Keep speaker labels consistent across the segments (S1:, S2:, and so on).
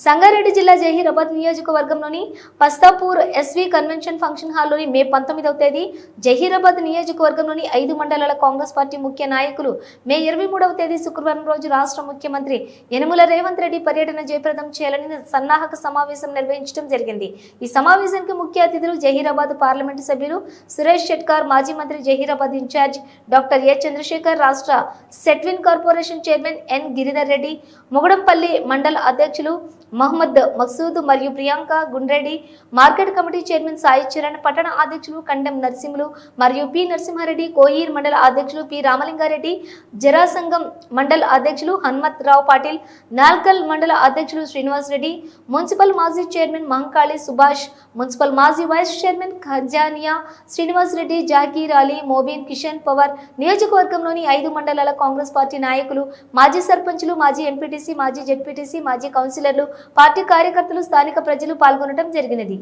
S1: సంగారెడ్డి జిల్లా జహీరాబాద్ నియోజకవర్గంలోని Pastapur SV convention function హాల్లోని మే పంతొమ్మిదవ తేదీ జహీరాబాద్ నియోజకవర్గంలోని ఐదు మండలాల కాంగ్రెస్ పార్టీ ముఖ్య నాయకులు మే ఇరవై మూడవ తేదీ శుక్రవారం రోజు రాష్ట్ర ముఖ్యమంత్రి యనమల రేవంత్ రెడ్డి పర్యటన జయప్రదం చేయాలని సన్నాహక సమావేశం నిర్వహించడం జరిగింది. ఈ సమావేశానికి ముఖ్య అతిథులు జహీరాబాద్ పార్లమెంటు సభ్యులు సురేష్ షెట్కార్ మాజీ మంత్రి Zaheerabad incharge doctor A Chandrasekhar రాష్ట్ర SETWIN corporation chairman N Giridhar Reddy Mogudampally మండల అధ్యక్షులు మహమ్మద్ మక్సూద్ మరియు Priyanka Gundreddy market committee chairman Sai Charan పట్టణ అధ్యక్షులు కండెం నరసింహులు మరియు పి నరసింహారెడ్డి కోయీర్ మండల అధ్యక్షులు పి రామలింగారెడ్డి జరాసంగం మండల అధ్యక్షులు హనుమత్ రావు పాటిల్ నాల్కల్ మండల అధ్యక్షులు శ్రీనివాస్ రెడ్డి మున్సిపల్ మాజీ చైర్మన్ మహంకాళి సుభాష్ మున్సిపల్ మాజీ వైస్ చైర్మన్ ఖజానియా శ్రీనివాస్ రెడ్డి జాకీర్ అలీ మోబీన్ కిషన్ పవార్ నియోజకవర్గంలోని ఐదు మండలాల కాంగ్రెస్ పార్టీ నాయకులు మాజీ సర్పంచులు మాజీ ఎంపీటీసీ మాజీ జెడ్పీటీసీ మాజీ కౌన్సిలర్లు పార్టీ కార్యకర్తలు స్థానిక ప్రజలు పాల్గొనడం జరిగినది.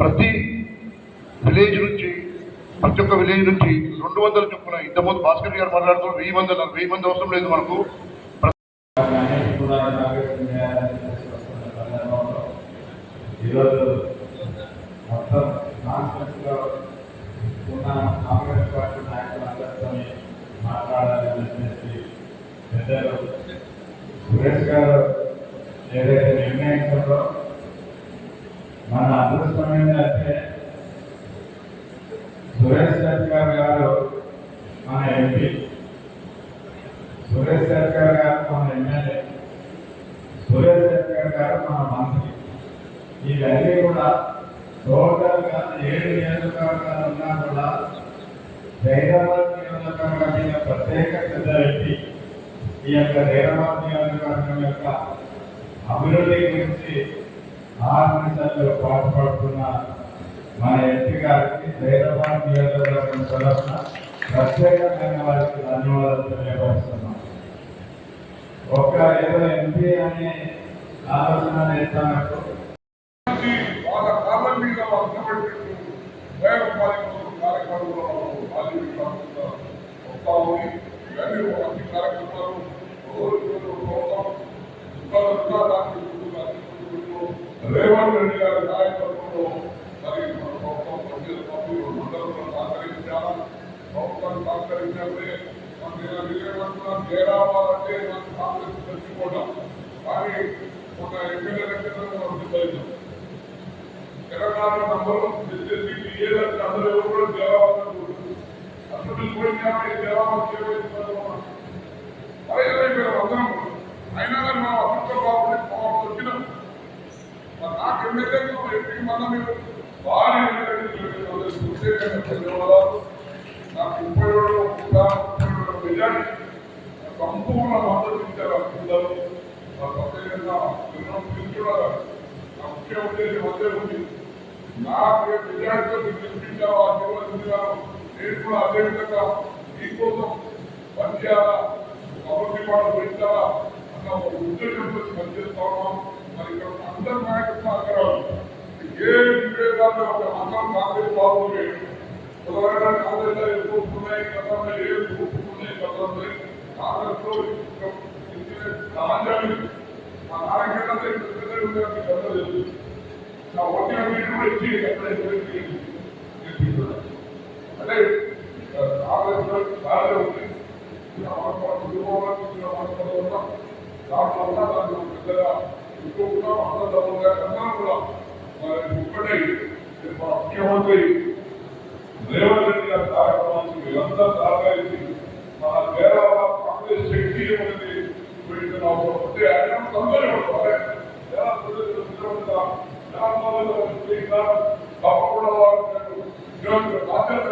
S2: ప్రతి విలేజ్ నుంచి ప్రతి ఒక్క విలేజ్ నుంచి రెండు వందల చొప్పున ఇంతకుముందు భాస్కర్ గారు మాట్లాడుతూ వెయ్యి మంది అన్నారు వెయ్యి మంది అవసరం లేదు మనకు.
S3: ఈరోజు మొత్తం కాన్ఫరెన్స్లో ఉన్న కాంగ్రెస్ పార్టీ నాయకులందరితో మాట్లాడాలని చెప్పేసి పెద్దలు సురేష్ గారు ఏదైతే నిర్ణయించారో మన అదృష్టం ఏంటంటే సురేష్ శెట్కర్ గారు మన ఎంపీ సురేష్ శెట్కర్ గారు మన ఎమ్మెల్యే సురేష్ శెట్కర్ గారు మన మంత్రి ఇవన్నీ కూడా టోటల్గా ఏడు నియోజకవర్గాలు ఉన్నా కూడా హైదరాబాద్ నియోజకవర్గం మీద ప్రత్యేక శ్రద్ధ పెట్టి ఈ యొక్క హైదరాబాద్ నియోజకవర్గం యొక్క అభివృద్ధి గురించి ఆరు నిమిషాలు పాటుపడుతున్న మన ఎంపీ గారికి హైదరాబాద్ నియోజకవర్గం తరఫున ప్రత్యేకమైన వారికి ధన్యవాదాలు తెలియపరుస్తున్నాం. ఒక ఏదో ఎంపీ అనే ఆలోచన నేర్చుకున్నట్టు
S4: కార్యక్రమంలో వాళ్ళు వస్తా ఉంది ఇవన్నీ కార్యక్రమాలు రోజు రేవంత్ రెడ్డి గారి నాయకత్వంలో మరి మన ప్రభుత్వం మండలంలో సహకరించాలా విజయవంతం చేరావాలంటే కాంగ్రెస్ తెచ్చుకోవడం కానీ ఒక ఎమ్మెల్యే దగ్గర మనం సిద్ధం తెలంగాణ నంబరు డిస్ట్రిక్ట్ ఏదంటే అందరూ ఎవరు కూడా దేవాలయం అసలు దేవాలయం అదే మీరు అందరం అయినా కానీ మనం అసలు బాగుంది వచ్చినాం మరి నాకు ఎమ్మెల్యే ఎంపీకి మన మీరు భారీ ధన్యవాదాలు. నాకు ముప్పై ఏడు ముప్పై ఏడు సంపూర్ణ మద్దతు ఇచ్చారు అందరూ ప్రత్యేకంగా నిర్ణయం ముఖ్య ఉద్దేశం అదే ఉంది. నాకు నేను కూడా అదేవిధంగా మీకోసం పనిచేయాలా? అభివృద్ధి వాళ్ళు పెంచాలా ఉద్దేశంతో పనిచేస్తా ఉన్నాం మరి ఇక్కడ అందరి నాయకులు సహకారాలు ఏ ఒక అందరం కాంగ్రెస్ బాగుంది ఉదాహరణ ఎక్కువ ఉన్నాయి గతంలో ఏ ఉన్నాయి గతంలో సమాజాన్ని మా నాయకులంతా గతంలో నా కూడా ఇచ్చి అంటే బాగా ఉంది. దాంట్లో దాంట్లో పెద్దగా ఇంకొక అందరూ అందరం కూడా మరి మా ముఖ్యమంత్రి రేవంత్ రెడ్డి గారి కార్యక్రమానికి వీళ్ళంతా సహకరించి మన వేరే కాంగ్రెస్ శక్తి అనేది పెడుతున్నాము అంటే ఆయన తొందరగా ఉంటారు ఎలా సురక్షితంగా తప్పకుండా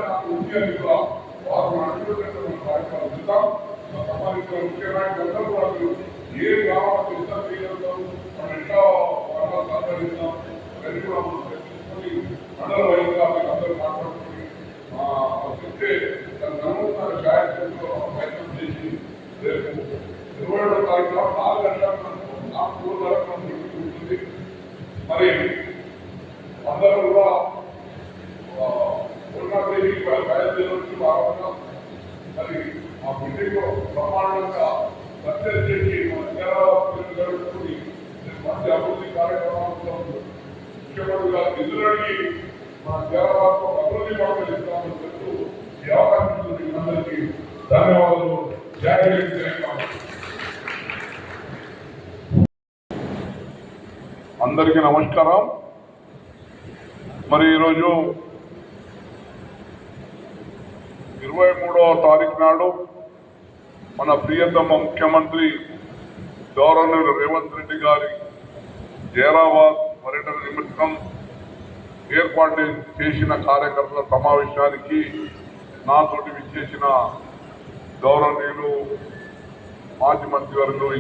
S4: నాకు ఉంది అని కూడా వారు అడుగుతున్న కార్యక్రమం ఇద్దాం సమాజంలో ముఖ్యమైన అందరూ వాళ్ళు ఏం కావాలో గ్రామాలకు చేయగలుగుతాం మనం ఎట్లా సహకరిస్తాం అవన్నీ కూడా మనం చర్చించుకొని మండల వైద్యుగా మీరు అందరూ మాట్లాడుకొని చెప్తే దాని నమ్ముతున్న ఛాయాచిత్రంలో ప్రయత్నం చేసి రేపు ఇరవై ఏడో తారీఖున నాలుగు గంటలకు నాలుగు మూడు వరకు ఉంటుంది మరి అందరూ కూడా ఉన్నటువంటి బయలుదేరి భాగంగా మరి ఆ బిల్డింగ్ చేసి మన మంచి అభివృద్ధి కార్యక్రమాలతో ముఖ్యమంత్రి గారు నిధులు అడిగి మన అభివృద్ధి పనులు ఇస్తామని చెప్తూ ఈ అవకాశం అందరికీ ధన్యవాదాలు అందరికీ నమస్కారం. మరి ఈరోజు ఇరవై మూడవ తారీఖు నాడు మన ప్రియతమ ముఖ్యమంత్రి గౌరవనీయులు రేవంత్ రెడ్డి గారి జైరాబాద్ పర్యటన నిమిత్తం ఏర్పాటు చేసిన కార్యకర్తల సమావేశానికి నాతోటి విచ్చేసిన గౌరవనీయులు మాజీ మంత్రివర్యులు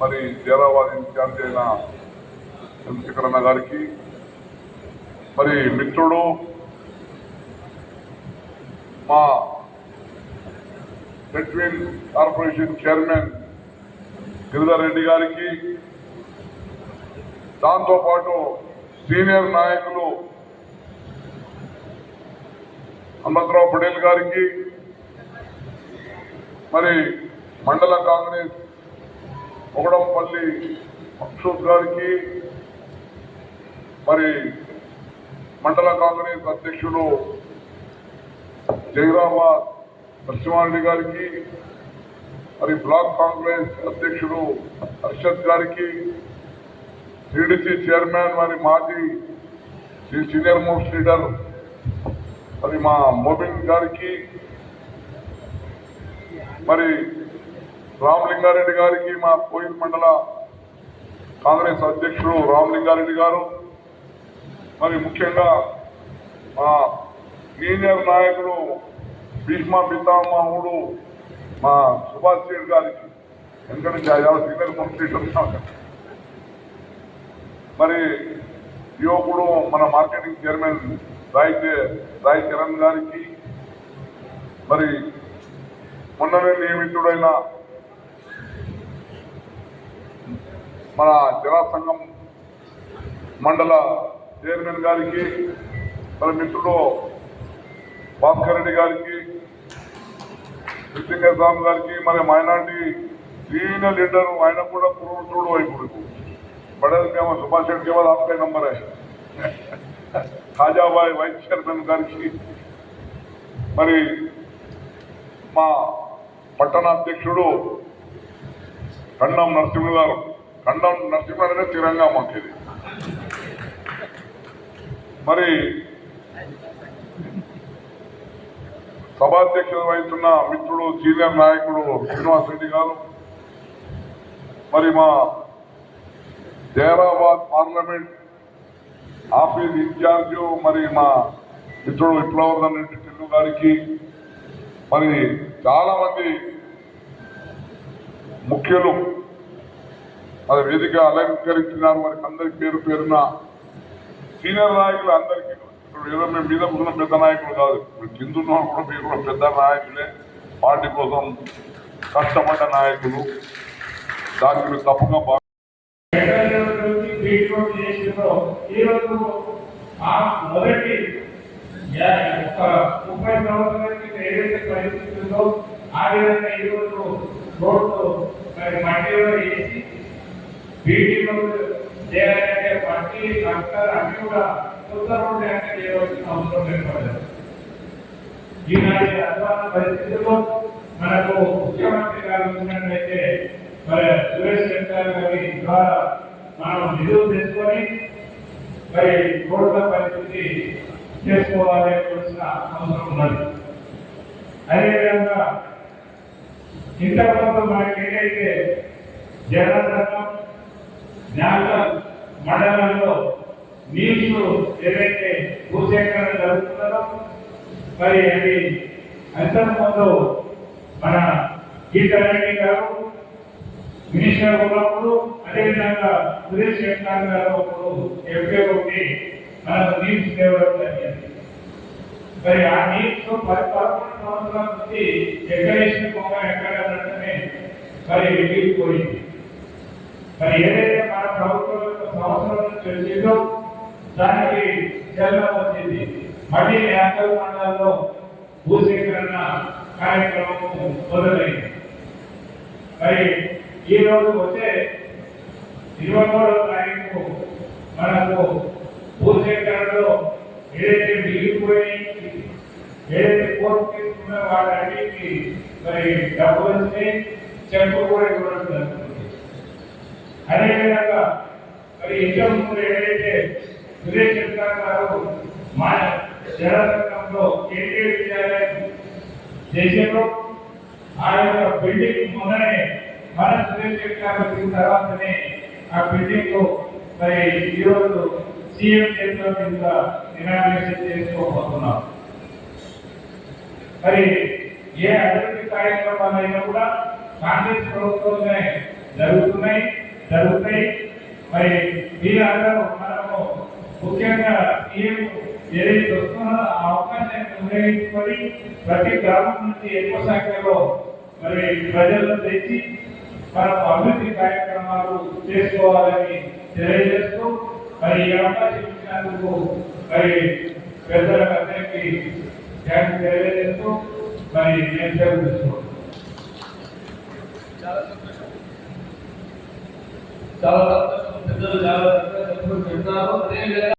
S4: మరి జైరాబాద్ ఇన్ఛార్జ్ అయిన చంద్రశేఖరన్న గారికి మరి మిత్రుడు మా between corporation chairman Giridhar Reddy గారికి దాంతోపాటు సీనియర్ నాయకులు హనుమంతరావు పటేల్ గారికి మరి మండల కాంగ్రెస్ ఒకడంపల్లి అక్షోత్ గారికి మరి మండల కాంగ్రెస్ అధ్యక్షుడు జయరామ నరసింహారెడ్డి గారికి మరి బ్లాక్ కాంగ్రెస్ అధ్యక్షుడు హర్షద్ గారికి టీడీసీ చైర్మన్ మరి మాజీ శ్రీ సీనియర్ మోస్ట్ లీడర్ మరి మా మోబిన్ గారికి మరి రామలింగారెడ్డి గారికి మా కోయిల్ మండల కాంగ్రెస్ అధ్యక్షుడు రామలింగారెడ్డి గారు మరి ముఖ్యంగా మా సీనియర్ నాయకుడు భీష్మ పితామహుడు మా సుభాష్ రెడ్డి గారికి ఎందుకంటే సీనియర్ మోస్ట్ మరి యువకుడు మన మార్కెటింగ్ చైర్మన్ రాయ్ చే- రాయ్ చరణ్ గారికి మరి మొన్ననే నియమితుడైన మన జలా సంఘం మండల చైర్మన్ గారికి మన మిత్రుడు భాస్కర్ రెడ్డి గారికి కృష్ణయ్య స్వామి గారికి మరి మైనార్టీ సీనియర్ లీడర్ ఆయన కూడా పురుషుడు ఇప్పుడు बड़े में हम सुभाष शेठ केवल आपका नंबर है ఖాజాబాయ్ వైస్ చైర్మన్ గారికి మరి మా పట్టణ అధ్యక్షుడు కండం నరసింహ గారు కండం నరసింహ అనేది స్థిరంగా మాకు ఇది మరి సభాధ్యక్షత వహిస్తున్న మిత్రుడు సీనియర్ నాయకుడు శ్రీనివాస్ రెడ్డి గారు మరి మా జైరాబాద్ పార్లమెంట్ ఆఫీస్ ఇన్ఛార్జ్ మరి మా మిత్రుడు విప్లవర్ధన్ రెడ్డి టిల్లు గారికి మరి చాలా మంది ముఖ్యులు మరి వేదిక అలంకరించినారు. మరి అందరి పేరు పేరున సీనియర్ నాయకులు అందరికీ ఇప్పుడు ఏదో మేము మీద ఉన్న పెద్ద నాయకులు కాదు. ఇప్పుడు కింద ఉన్న కూడా మీరు కూడా పెద్ద నాయకులే. పార్టీ కోసం కష్టపడ్డ నాయకులు. దాన్ని మీరు తప్పుగా
S3: మొదటి ముప్పై సంవత్సరాల క్రితం ఏదైతే పరిస్థితి ఉందో ఆ విధంగా ఈరోజు రోడ్లు మరి వేసి బీటీ చేయాలంటే పట్టి కంకర్ అన్ని కూడా కొత్త రోడ్లు అంటే చేయవలసిన అవసరం ఏర్పడదు ఈనాటి అధ్వాన పరిస్థితుల్లో మనకు ముఖ్యమంత్రి గారు ఉన్నట్లయితే మరి సురేష్ శంకర్ గారి ద్వారా మనం నిధులు తెచ్చుకొని మరి రోడ్ల పరిస్థితి చేసుకోవాలనేవలసిన అవసరం ఉన్నది. అదేవిధంగా ఇంతకుముందు మనకి ఏదైతే జనసంఘం జ్ఞాన మండలంలో నీళ్ళు ఏదైతే భూసేకరణ జరుగుతున్నదో మరి అది అంతకుముందు మన గీతారెడ్డి గారు మినిస్టర్ ఉన్నప్పుడు అదేవిధంగా సురేష్ వెంకటాంగ్ గారు అప్పుడు ఎంపీ ఒకటి మనకు నీడ్స్ తేవడం జరిగింది. మరి ఆ నీడ్స్ పది పదకొండు సంవత్సరాల నుంచి ఎక్కడేసిన పొంగ ఎక్కడ అన్నట్టునే మరి మిగిలిపోయింది మరి ఏదైతే మన ప్రభుత్వం యొక్క సంవత్సరం నుంచి వచ్చిందో దానికి చలనం వచ్చింది. మళ్ళీ యాభై మండలాల్లో భూసేకరణ కార్యక్రమం మొదలైంది. మరి ఈ రోజు వచ్చే ఇరవై మూడవ తారీఖు మనకు భూసేకరణలో ఏదైతే మిగిలిపోయి ఏదైతే కోర్టు తీసుకున్న వాటన్నిటికీ మరి డబ్బులు వచ్చి చెప్పులు కూడా ఇవ్వడం అదేవిధంగా మరి ఇంట్లో ముందు ఏదైతే సురేష్ చంద్ర గారు మా జనసంఘంలో కేంద్రీయ విద్యాలయం చేసారో ఆ యొక్క బిల్డింగ్ మొదలనే మన సురేష్ శంకర్ వచ్చిన తర్వాతనే ఆ బిల్డింగ్ మరి ఈరోజు సీఎం చేతిలో కింద ఇనాగ్రేషన్ చేసుకోబోతున్నాం. మరి ఏ అభివృద్ధి కార్యక్రమాలైనా కూడా కాంగ్రెస్ ప్రభుత్వంలోనే జరుగుతున్నాయి. జరుగుతాయి. మరి మీరందరూ మనము ముఖ్యంగా సీఎం ఏదైతే వస్తుందో ఆ అవకాశాన్ని వినియోగించుకొని ప్రతి గ్రామం నుంచి ఎక్కువ సంఖ్యలో మరి ప్రజలను తెచ్చి మనం అభివృద్ధి కార్యక్రమాలు చేసుకోవాలని తెలియజేస్తూ మరి ఈ అవకాశం ఇచ్చినందుకు మరి పెద్దలందరికీ థ్యాంక్స్ తెలియజేస్తూ మరి నేను సెలవు తీసుకుంటున్నాను.
S5: చాలా సంతోషం పెద్దలు చాలా చక్కగా చెప్పుకుంటూ చెప్తున్నారు అదేవిధంగా